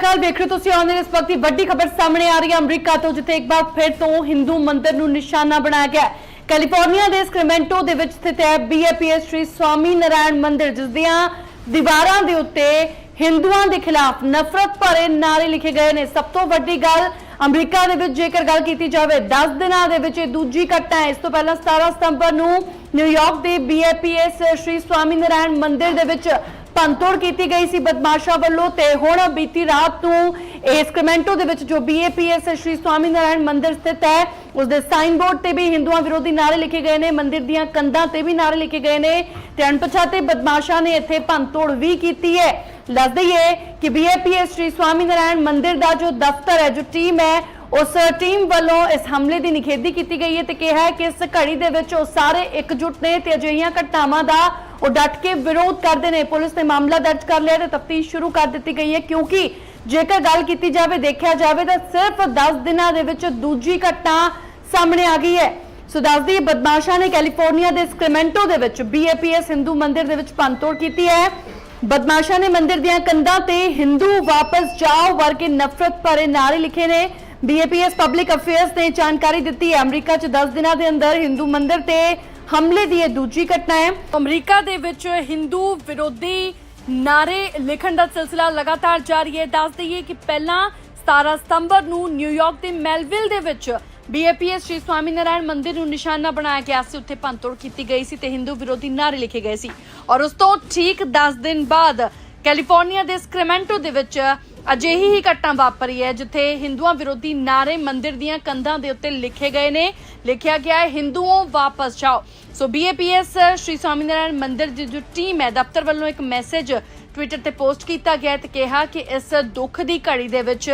ਅਕਾਲ ਵੇਖ ਰਹੇ ਤੁਸੀਂ ਆਨ ਇਸ ਵਕਤ ਦੀ ਵੱਡੀ ਖਬਰ ਸਾਹਮਣੇ ਆ ਰਹੀ ਹੈ ਅਮਰੀਕਾ ਤੋਂ, ਜਿੱਥੇ ਇੱਕ ਵਾਰ ਫਿਰ ਤੋਂ ਹਿੰਦੂ ਮੰਦਿਰ ਨੂੰ ਨਿਸ਼ਾਨਾ ਬਣਾਇਆ ਗਿਆ ਕੈਲੀਫੋਰਨੀਆ ਦੇ ਸਕ੍ਰੈਮੈਂਟੋ ਦੇ ਵਿੱਚ ਸਥਿਤ ਹੈ ਬੀਏਪੀਐਸ ਸ਼੍ਰੀ ਸਵਾਮੀ ਨਾਰਾਇਣ ਮੰਦਿਰ, ਜਿਸ ਦੀਆਂ ਦੀਵਾਰਾਂ ਦੇ ਉੱਤੇ ਹਿੰਦੂਆਂ ਦੇ ਖਿਲਾਫ ਨਫ਼ਰਤ ਭਰੇ ਨਾਰੇ ਲਿਖੇ ਗਏ ਨੇ। ਸਭ ਤੋਂ ਵੱਡੀ ਗੱਲ ਅਮਰੀਕਾ ਦੇ ਵਿੱਚ ਜੇਕਰ ਗੱਲ ਕੀਤੀ ਜਾਵੇ 10 ਦਿਨਾਂ ਦੇ ਵਿੱਚ ਇਹ ਦੂਜੀ ਘਟਨਾ ਹੈ। ਇਸ ਤੋਂ ਪਹਿਲਾਂ 17 ਸਤੰਬਰ ਨੂੰ ਨਿਊਯਾਰਕ ਦੇ ਬੀਏਪੀਐਸ ਸ਼੍ਰੀ ਸਵਾਮੀ ਨਾਰਾਇਣ ਮੰਦਿਰ ਦੇ ਵਿੱਚ ਪੰਤੋੜ ਕੀਤੀ ਗਈ ਸੀ ਬਦਮਾਸ਼ਾਂ ਵੱਲੋਂ ਤੇ ਹੁਣ ਬੀਤੀ ਰਾਤ ਨੂੰ ਇਸ ਕਮੈਂਟੋ ਦੇ ਵਿੱਚ ਜੋ ਬੀਏਪੀਐਸ ਸ਼੍ਰੀ ਸਵਾਮੀ ਨਾਰਾਇਣ ਮੰਦਿਰ ਸਥਿਤ ਹੈ ਉਸ ਦੇ ਸਾਈਨ ਬੋਰਡ ਤੇ ਵੀ ਹਿੰਦੂਆਂ ਵਿਰੋਧੀ ਨਾਰੇ ਲਿਖੇ ਗਏ ਨੇ, ਮੰਦਿਰ ਦੀਆਂ ਕੰਧਾਂ ਤੇ ਵੀ ਨਾਰੇ ਲਿਖੇ ਗਏ ਨੇ ਤੇ ਅਣਪਛਾਤੇ ਬਦਮਾਸ਼ਾਂ ਨੇ ਇੱਥੇ ਪੰਤੋੜ ਵੀ ਕੀਤੀ ਹੈ। ਦੱਸ ਦਈਏ ਕਿ ਬੀਏਪੀਐਸ ਸ਼੍ਰੀ ਸਵਾਮੀ ਨਾਰਾਇਣ ਮੰਦਿਰ ਦਾ ਜੋ ਦਫ਼ਤਰ ਹੈ, ਜੋ ਟੀਮ ਹੈ, ਉਸ ਟੀਮ ਵੱਲੋਂ ਇਸ ਹਮਲੇ ਦੀ ਨਿਖੇਧੀ ਕੀਤੀ ਗਈ ਹੈ ਤੇ ਕਿਹਾ ਹੈ ਕਿ ਇਸ ਘੜੀ ਦੇ ਵਿੱਚ ਉਹ ਸਾਰੇ ਇਕਜੁੱਟ ਨੇ ਤੇ ਅਜਿਹੀਆਂ ਘਟਨਾਵਾਂ ਦਾ ਉਹ ਡਟ ਕੇ ਵਿਰੋਧ ਕਰਦੇ ਨੇ। ਪੁਲਿਸ ਨੇ ਮਾਮਲਾ ਦਰਜ ਕਰ ਲਿਆ ਤੇ ਤਫਤੀਸ਼ ਸ਼ੁਰੂ ਕਰ ਦਿੱਤੀ ਗਈ ਹੈ, ਕਿਉਂਕਿ ਜੇਕਰ ਗੱਲ ਕੀਤੀ ਜਾਵੇ, ਦੇਖਿਆ ਜਾਵੇ ਤਾਂ ਸਿਰਫ 10 ਦਿਨਾਂ ਦੇ ਵਿੱਚ ਦੂਜੀ ਘਟਨਾ ਸਾਹਮਣੇ ਆ ਗਈ ਹੈ। ਸੋ ਦੱਸਦੀ ਬਦਮਾਸ਼ਾਂ ਨੇ ਕੈਲੀਫੋਰਨੀਆ ਦੇ ਸਕ੍ਰੈਮੈਂਟੋ ਦੇ ਵਿੱਚ ਬੀਏਪੀਐਸ ਹਿੰਦੂ ਮੰਦਿਰ ਦੇ ਵਿੱਚ ਪੰਤੋੜ ਕੀਤੀ ਹੈ। ਬਦਮਾਸ਼ਾਂ ਨੇ ਮੰਦਿਰ ਦੀਆਂ ਕੰਧਾਂ ਤੇ ਹਿੰਦੂ ਵਾਪਸ ਜਾਓ ਵਰਗੇ ਨਫ਼ਰਤ ਭਰੇ ਨਾਰੇ ਲਿਖੇ ਨੇ। ਬੀਏਪੀਐਸ ਪਬਲਿਕ ਅਫੇਅਰਸ ਨੇ ਜਾਣਕਾਰੀ ਦਿੱਤੀ ਹੈ। ਅਮਰੀਕਾ 'ਚ 10 ਦਿਨਾਂ ਦੇ ਅੰਦਰ ਹਿੰਦੂ ਮੰਦਿਰ ਤੇ ਹਮਲੇ ਦੀ ਇਹ ਦੂਜੀ ਘਟਨਾ ਹੈ। ਅਮਰੀਕਾ ਦੇ ਵਿੱਚ ਹਿੰਦੂ ਵਿਰੋਧੀ ਨਾਰੇ ਲਿਖਣ ਦਾ ਸਿਲਸਿਲਾ ਲਗਾਤਾਰ ਜਾਰੀ ਹੈ। ਦੱਸ ਦਈਏ ਕਿ ਪਹਿਲਾਂ 17 ਸਤੰਬਰ ਨੂੰ ਨਿਊਯਾਰਕ ਦੇ ਮੈਲਵਿਲ ਦੇ ਵਿੱਚ ਬੀਏਪੀਐਸ ਸ਼੍ਰੀ ਸਵਾਮੀ ਨਾਰਾਇਣ ਮੰਦਿਰ ਨੂੰ ਨਿਸ਼ਾਨਾ ਬਣਾਇਆ ਗਿਆ ਸੀ। ਉੱਥੇ ਭੰਤੋੜ ਕੀਤੀ ਗਈ ਸੀ ਤੇ ਹਿੰਦੂ ਵਿਰੋਧੀ ਨਾਰੇ ਲਿਖੇ ਗਏ ਸੀ। ਔਰ ਉਸ ਤੋਂ ਠੀਕ 10 ਦਿਨ ਬਾਅਦ ਕੈਲੀਫੋਰਨੀਆ ਦੇ ਸਕ੍ਰੈਮੈਂਟੋ ਦੇ ਵਿੱਚ ਅਜਿਹੀ ਹੀ ਘਟਨਾ ਵਾਪਰੀ ਹੈ, ਜਿੱਥੇ ਹਿੰਦੂਆਂ ਵਿਰੋਧੀ ਨਾਰੇ ਮੰਦਿਰ ਦੀਆਂ ਕੰਧਾਂ ਦੇ ਉੱਤੇ ਲਿਖੇ ਗਏ ਨੇ। ਲਿਖਿਆ ਗਿਆ ਹੈ, ਹਿੰਦੂਓ, ਵਾਪਸ ਜਾਓ। ਸੋ ਬੀਏਪੀਐਸ ਸ਼੍ਰੀ ਸਵਾਮੀਨਾਰਾਇਣ ਮੰਦਿਰ ਦੀ ਜੋ ਟੀਮ ਹੈ, ਦਫ਼ਤਰ ਵੱਲੋਂ ਇੱਕ ਮੈਸੇਜ ਟਵਿੱਟਰ ਤੇ ਪੋਸਟ ਕੀਤਾ ਗਿਆ ਹੈ ਤੇ ਕਿਹਾ ਕਿ ਇਸ ਦੁੱਖ ਦੀ ਘੜੀ ਦੇ ਵਿੱਚ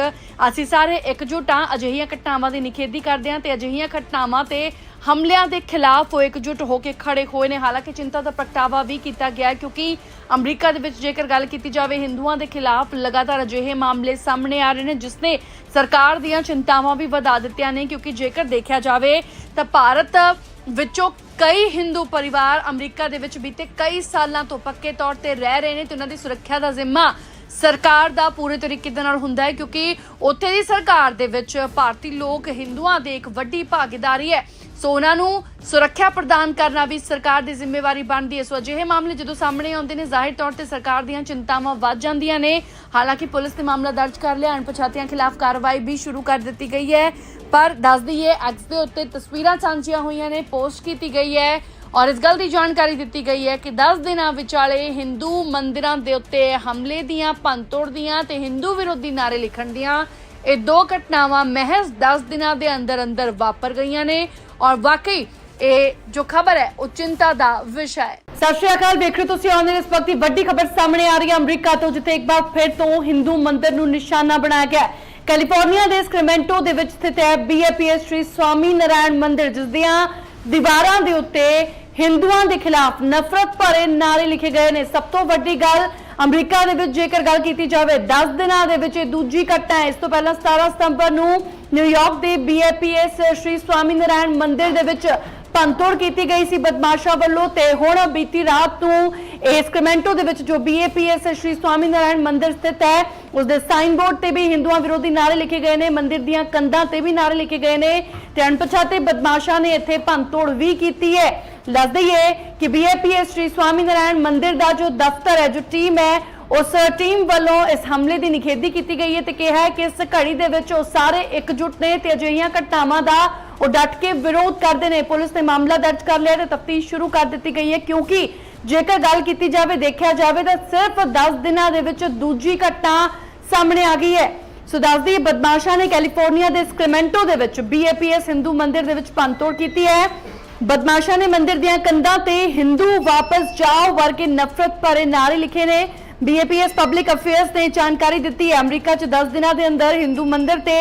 ਅਸੀਂ ਸਾਰੇ ਇਕਜੁੱਟ ਹਾਂ, ਅਜਿਹੀਆਂ ਘਟਨਾਵਾਂ ਦੀ ਨਿਖੇਧੀ ਕਰਦੇ ਹਾਂ ਤੇ ਅਜਿਹੀਆਂ ਘਟਨਾਵਾਂ ਤੇ ਹਮਲਿਆਂ ਦੇ ਖਿਲਾਫ ਉਹ ਇਕਜੁੱਟ ਹੋ ਕੇ ਖੜੇ ਹੋਏ ਨੇ। ਹਾਲਾਂਕਿ ਚਿੰਤਾ ਦਾ ਪ੍ਰਗਟਾਵਾ ਵੀ ਕੀਤਾ ਗਿਆ ਕਿਉਂਕਿ ਅਮਰੀਕਾ ਦੇ ਵਿੱਚ ਜੇਕਰ ਗੱਲ ਕੀਤੀ ਜਾਵੇ, ਹਿੰਦੂਆਂ ਦੇ ਖਿਲਾਫ ਲਗਾਤਾਰ ਅਜਿਹੇ ਮਾਮਲੇ ਸਾਹਮਣੇ ਆ ਰਹੇ ਨੇ, ਜਿਸ ਨੇ ਸਰਕਾਰ ਦੀਆਂ ਚਿੰਤਾਵਾਂ ਵੀ ਵਧਾ ਦਿੱਤੀਆਂ ਨੇ, ਕਿਉਂਕਿ ਜੇਕਰ ਦੇਖਿਆ ਜਾਵੇ ਤਾਂ ਭਾਰਤ ਵਿੱਚੋਂ ਕਈ ਹਿੰਦੂ ਪਰਿਵਾਰ ਅਮਰੀਕਾ ਦੇ ਵਿੱਚ ਬੀਤੇ ਕਈ ਸਾਲਾਂ ਤੋਂ ਪੱਕੇ ਤੌਰ ਤੇ ਰਹਿ ਰਹੇ ਨੇ ਤੇ ਉਹਨਾਂ ਦੀ ਸੁਰੱਖਿਆ ਦਾ ਜ਼ਿੰਮਾ ਸਰਕਾਰ ਦਾ ਪੂਰੇ ਤਰੀਕੇ ਦੇ ਨਾਲ ਹੁੰਦਾ ਹੈ ਕਿਉਂਕਿ ਉੱਥੇ ਦੀ ਸਰਕਾਰ ਦੇ ਵਿੱਚ ਭਾਰਤੀ ਲੋਕ ਹਿੰਦੂਆਂ ਦੇ ਇੱਕ ਵੱਡੀ ਭਾਗੀਦਾਰੀ ਹੈ। ਸੋ ਉਹਨਾਂ ਨੂੰ ਸੁਰੱਖਿਆ ਪ੍ਰਦਾਨ ਕਰਨਾ ਵੀ ਸਰਕਾਰ ਦੀ ਜ਼ਿੰਮੇਵਾਰੀ ਬਣਦੀ ਹੈ। ਸੋ ਅਜਿਹੇ ਮਾਮਲੇ ਜਦੋਂ ਸਾਹਮਣੇ ਆਉਂਦੇ ਨੇ, ਜ਼ਾਹਿਰ ਤੌਰ ਤੇ ਸਰਕਾਰ ਦੀਆਂ ਚਿੰਤਾਵਾਂ ਵੱਧ ਜਾਂਦੀਆਂ ਨੇ। ਹਾਲਾਂਕਿ ਪੁਲਿਸ ਨੇ ਮਾਮਲਾ ਦਰਜ ਕਰ ਲਿਆ, ਅਣਪਛਾਤਿਆਂ ਖਿਲਾਫ ਕਾਰਵਾਈ ਵੀ ਸ਼ੁਰੂ ਕਰ ਦਿੱਤੀ ਗਈ ਹੈ। ਪਰ ਦੱਸ ਦਈਏ ਐਕਸ ਦੇ ਉੱਤੇ ਤਸਵੀਰਾਂ ਸਾਂਝੀਆਂ ਹੋਈਆਂ ਨੇ, ਪੋਸਟ ਕੀਤੀ ਗਈ ਹੈ। ਔਰ ਇਸ ਗੱਲ ਦੀ ਜਾਣਕਾਰੀ ਦਿੱਤੀ ਗਈ ਹੈ ਕਿ 10 ਦਿਨਾਂ ਵਿਚਾਲੇ ਹਿੰਦੂ ਮੰਦਿਰਾਂ ਦੇ ਉੱਤੇ ਹਮਲੇ ਦੀਆਂ, ਭੰਨਤੋੜ ਦੀਆਂ ਤੇ ਹਿੰਦੂ ਵਿਰੋਧੀ ਨਾਰੇ ਲਿਖਣ ਦੀਆਂ ਇਹ ਦੋ ਘਟਨਾਵਾਂ ਮਹਿਜ਼ 10 ਦਿਨਾਂ ਦੇ ਅੰਦਰ ਅੰਦਰ ਵਾਪਰ ਗਈਆਂ ਨੇ ਔਰ ਵਾਕਈ ਇਹ ਜੋ ਖਬਰ ਹੈ, ਉਹ ਚਿੰਤਾ ਦਾ ਵਿਸ਼ਾ ਹੈ। ਸਤਿ ਸ਼੍ਰੀ ਅਕਾਲ ਦੇਖ ਰਹੇ ਹੋ ਤੁਸੀਂ ਆਨ ਇਸ ਵਕਤ ਦੀ ਵੱਡੀ ਖਬਰ ਸਾਹਮਣੇ ਆ ਰਹੀ ਹੈ ਅਮਰੀਕਾ ਤੋਂ, ਜਿੱਥੇ ਇੱਕ ਵਾਰ ਫਿਰ ਤੋਂ ਹਿੰਦੂ ਮੰਦਿਰ ਨੂੰ ਨਿਸ਼ਾਨਾ ਬਣਾਇਆ ਗਿਆ ਕੈਲੀਫੋਰਨੀਆ ਦੇ ਸਕ੍ਰੈਮੈਂਟੋ ਦੇ ਵਿੱਚ ਸਥਿਤ ਹੈ ਬੀਏਪੀਐਸ ਸ਼੍ਰੀ ਸਵਾਮੀ ਨਾਰਾਇਣ ਮੰਦਿਰ, ਜਿਸ ਦੀਆਂ ਦੀਵਾਰਾਂ ਦੇ ਉੱਤੇ ਹਿੰਦੂਆਂ ਦੇ ਖਿਲਾਫ ਨਫ਼ਰਤ ਭਰੇ ਨਾਰੇ ਲਿਖੇ ਗਏ ਨੇ। ਸਭ ਤੋਂ ਵੱਡੀ ਗੱਲ ਅਮਰੀਕਾ ਦੇ ਵਿੱਚ ਜੇਕਰ ਗੱਲ ਕੀਤੀ ਜਾਵੇ 10 ਦਿਨਾਂ ਦੇ ਵਿੱਚ ਇਹ ਦੂਜੀ ਘਟਨਾ ਹੈ। ਇਸ ਤੋਂ ਪਹਿਲਾਂ 17 ਸਤੰਬਰ ਨੂੰ ਨਿਊਯਾਰਕ ਦੇ ਬੀਏਪੀਐਸ ਸ਼੍ਰੀ ਸਵਾਮੀ ਨਾਰਾਇਣ ਮੰਦਿਰ ਦੇ ਵਿੱਚ ਪੰਤੋੜ ਕੀਤੀ ਗਈ ਸੀ ਬਦਮਾਸ਼ਾਂ ਵੱਲੋਂ ਤੇ ਹੁਣ ਬੀਤੀ ਰਾਤ ਨੂੰ ਇਸ ਕਮੈਂਟੋ ਦੇ ਵਿੱਚ ਜੋ ਬੀਏਪੀਐਸ ਸ਼੍ਰੀ ਸਵਾਮੀ ਨਾਰਾਇਣ ਮੰਦਿਰ ਸਥਿਤ ਹੈ ਉਸ ਦੇ ਸਾਈਨ ਬੋਰਡ ਤੇ ਵੀ ਹਿੰਦੂਆਂ ਵਿਰੋਧੀ ਨਾਰੇ ਲਿਖੇ ਗਏ ਨੇ, ਮੰਦਿਰ ਦੀਆਂ ਕੰਧਾਂ ਤੇ ਵੀ ਨਾਰੇ ਲਿਖੇ ਗਏ ਨੇ ਤੇ ਅਣਪਛਾਤੇ ਬਦਮਾਸ਼ਾਂ ਨੇ ਇੱਥੇ ਭੰਨਤੋੜ ਵੀ ਕੀਤੀ ਹੈ। ਦੱਸ ਦਈਏ ਕਿ ਬੀਏਪੀਐਸ ਸ਼੍ਰੀ ਸਵਾਮੀ ਨਾਰਾਇਣ ਮੰਦਿਰ ਦਾ ਜੋ ਦਫ਼ਤਰ ਹੈ, ਜੋ ਟੀਮ ਹੈ, ਉਸ ਟੀਮ ਵੱਲੋਂ ਇਸ ਹਮਲੇ ਦੀ ਨਿਖੇਧੀ ਕੀਤੀ ਗਈ ਹੈ ਤੇ ਕਿਹਾ ਹੈ ਕਿ ਇਸ ਘੜੀ ਦੇ ਵਿੱਚ ਉਹ ਸਾਰੇ ਇਕਜੁੱਟ ਨੇ ਤੇ ਅਜਿਹੀਆਂ ਘਟਨਾਵਾਂ ਦਾ ਉਹ ਡਟ ਕੇ ਵਿਰੋਧ ਕਰਦੇ ਨੇ। ਪੁਲਿਸ ਨੇ ਮਾਮਲਾ ਦਰਜ ਕਰ ਲਿਆ ਤੇ ਤਫਤੀਸ਼ ਸ਼ੁਰੂ ਕਰ ਦਿੱਤੀ ਗਈ ਹੈ ਕਿਉਂਕਿ ਜੇਕਰ ਗੱਲ ਕੀਤੀ ਜਾਵੇ, ਦੇਖਿਆ ਜਾਵੇ ਤਾਂ ਸਿਰਫ 10 ਦਿਨਾਂ ਦੇ ਵਿੱਚ ਦੂਜੀ ਘਟਨਾ ਸਾਹਮਣੇ ਆ ਗਈ ਹੈ। ਸੋ ਦੱਸਦੀ ਬਦਮਾਸ਼ਾਂ ਨੇ ਕੈਲੀਫੋਰਨੀਆ ਦੇ ਸਕ੍ਰੈਮੈਂਟੋ ਦੇ ਵਿੱਚ ਬੀਏਪੀਐਸ ਹਿੰਦੂ ਮੰਦਿਰ ਦੇ ਵਿੱਚ ਪੰਤੋੜ ਕੀਤੀ ਹੈ। ਬਦਮਾਸ਼ਾਂ ਨੇ ਮੰਦਿਰ ਦੀਆਂ ਕੰਧਾਂ ਤੇ ਹਿੰਦੂ ਵਾਪਸ ਜਾਓ ਵਰਗੇ ਨਫ਼ਰਤ ਭਰੇ ਨਾਰੇ ਲਿਖੇ ਨੇ। ਬੀਏਪੀਐਸ ਪਬਲਿਕ ਅਫੇਅਰਸ ਨੇ ਜਾਣਕਾਰੀ ਦਿੱਤੀ ਹੈ। ਅਮਰੀਕਾ 'ਚ 10 ਦਿਨਾਂ ਦੇ ਅੰਦਰ ਹਿੰਦੂ ਮੰਦਿਰ ਤੇ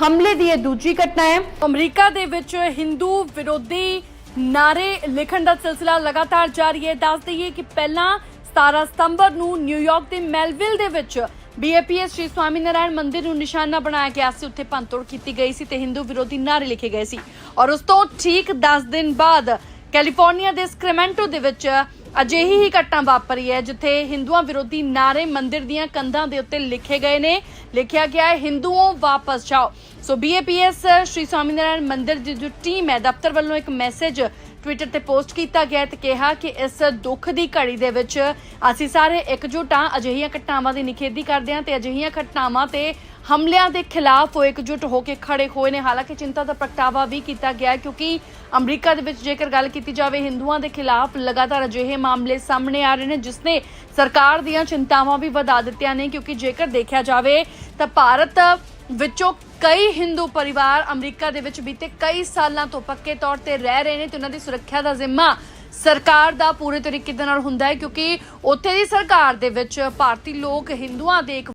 ਹਮਲੇ ਦੀ ਇਹ ਦੂਜੀ ਘਟਨਾ ਹੈ। ਅਮਰੀਕਾ ਦੇ ਵਿੱਚ ਹਿੰਦੂ ਵਿਰੋਧੀ ਨਾਰੇ ਲਿਖਣ ਦਾ ਸਿਲਸਿਲਾ ਲਗਾਤਾਰ ਜਾਰੀ ਹੈ। ਦੱਸ ਦਈਏ ਕਿ ਪਹਿਲਾਂ 17 ਸਤੰਬਰ ਨੂੰ ਨਿਊਯਾਰਕ ਦੇ ਮੈਲਵਿਲ ਦੇ ਵਿੱਚ ਬੀਏਪੀਐਸ ਸ਼੍ਰੀ ਸਵਾਮੀ ਨਾਰਾਇਣ ਮੰਦਿਰ ਨੂੰ ਨਿਸ਼ਾਨਾ ਬਣਾਇਆ ਗਿਆ ਸੀ। ਉੱਥੇ ਭੰਨਤੋੜ ਕੀਤੀ ਗਈ ਸੀ ਤੇ ਹਿੰਦੂ ਵਿਰੋਧੀ ਨਾਰੇ ਲਿਖੇ ਗਏ ਸੀ। ਔਰ ਉਸ ਤੋਂ ਠੀਕ 10 ਦਿਨ ਬਾਅਦ ਕੈਲੀਫੋਰਨੀਆ ਦੇ ਸਕ੍ਰੈਮੈਂਟੋ ਦੇ ਵਿੱਚ ਅਜਿਹੀ ਹੀ ਘਟਨਾ ਵਾਪਰੀ ਹੈ ਜਿੱਥੇ ਹਿੰਦੂਆਂ ਵਿਰੋਧੀ ਨਾਰੇ ਮੰਦਿਰ ਦੀਆਂ ਕੰਧਾਂ ਦੇ ਉੱਤੇ ਲਿਖੇ ਗਏ ਨੇ। ਲਿਖਿਆ ਗਿਆ ਹੈ, ਹਿੰਦੂਓ, ਵਾਪਸ ਜਾਓ। ਸੋ ਬੀਏਪੀਐਸ ਸ਼੍ਰੀ ਸਵਾਮੀਨਾਰਾਇਣ ਮੰਦਿਰ ਦੀ ਜੋ ਟੀਮ ਹੈ, ਦਫ਼ਤਰ ਵੱਲੋਂ ਇੱਕ ਮੈਸੇਜ ਟਵਿੱਟਰ ਤੇ ਪੋਸਟ ਕੀਤਾ ਗਿਆ ਹੈ ਤੇ ਕਿਹਾ ਕਿ ਇਸ ਦੁੱਖ ਦੀ ਘੜੀ ਦੇ ਵਿੱਚ ਅਸੀਂ ਸਾਰੇ ਇਕਜੁੱਟ ਹਾਂ, ਅਜਿਹੀਆਂ ਘਟਨਾਵਾਂ ਦੀ ਨਿਖੇਧੀ ਕਰਦੇ ਹਾਂ ਤੇ ਅਜਿਹੀਆਂ ਘਟਨਾਵਾਂ ਤੇ ਹਮਲਿਆਂ ਦੇ ਖਿਲਾਫ ਉਹ ਇਕਜੁੱਟ ਹੋ ਕੇ ਖੜੇ ਹੋਏ ਨੇ। ਹਾਲਾਂਕਿ ਚਿੰਤਾ ਦਾ ਪ੍ਰਗਟਾਵਾ ਵੀ ਕੀਤਾ ਗਿਆ ਕਿਉਂਕਿ ਅਮਰੀਕਾ ਦੇ ਵਿੱਚ ਜੇਕਰ ਗੱਲ ਕੀਤੀ ਜਾਵੇ, ਹਿੰਦੂਆਂ ਦੇ ਖਿਲਾਫ ਲਗਾਤਾਰ ਅਜਿਹੇ ਮਾਮਲੇ ਸਾਹਮਣੇ ਆ ਰਹੇ ਨੇ, ਜਿਸ ਨੇ ਸਰਕਾਰ ਦੀਆਂ ਚਿੰਤਾਵਾਂ ਵੀ ਵਧਾ ਦਿੱਤੀਆਂ ਨੇ ਕਿਉਂਕਿ ਜੇਕਰ ਦੇਖਿਆ ਜਾਵੇ ਤਾਂ ਭਾਰਤ ਵਿੱਚੋਂ ਕਈ ਹਿੰਦੂ ਪਰਿਵਾਰ ਅਮਰੀਕਾ ਦੇ ਵਿੱਚ ਬੀਤੇ ਕਈ ਸਾਲਾਂ ਤੋਂ ਪੱਕੇ ਤੌਰ ਤੇ ਰਹਿ ਰਹੇ ਨੇ ਤੇ ਉਹਨਾਂ ਦੀ ਸੁਰੱਖਿਆ ਦਾ ਜ਼ਿੰਮਾ ਸਰਕਾਰ ਦਾ ਪੂਰੇ ਤਰੀਕੇ ਦੇ ਨਾਲ ਹੁੰਦਾ ਹੈ, ਕਿਉਂਕਿ ਉੱਥੇ ਦੀ ਸਰਕਾਰ ਦੇ ਵਿੱਚ ਭਾਰਤੀ ਲੋਕ ਹਿੰਦੂਆਂ ਦੇ ਇੱਕ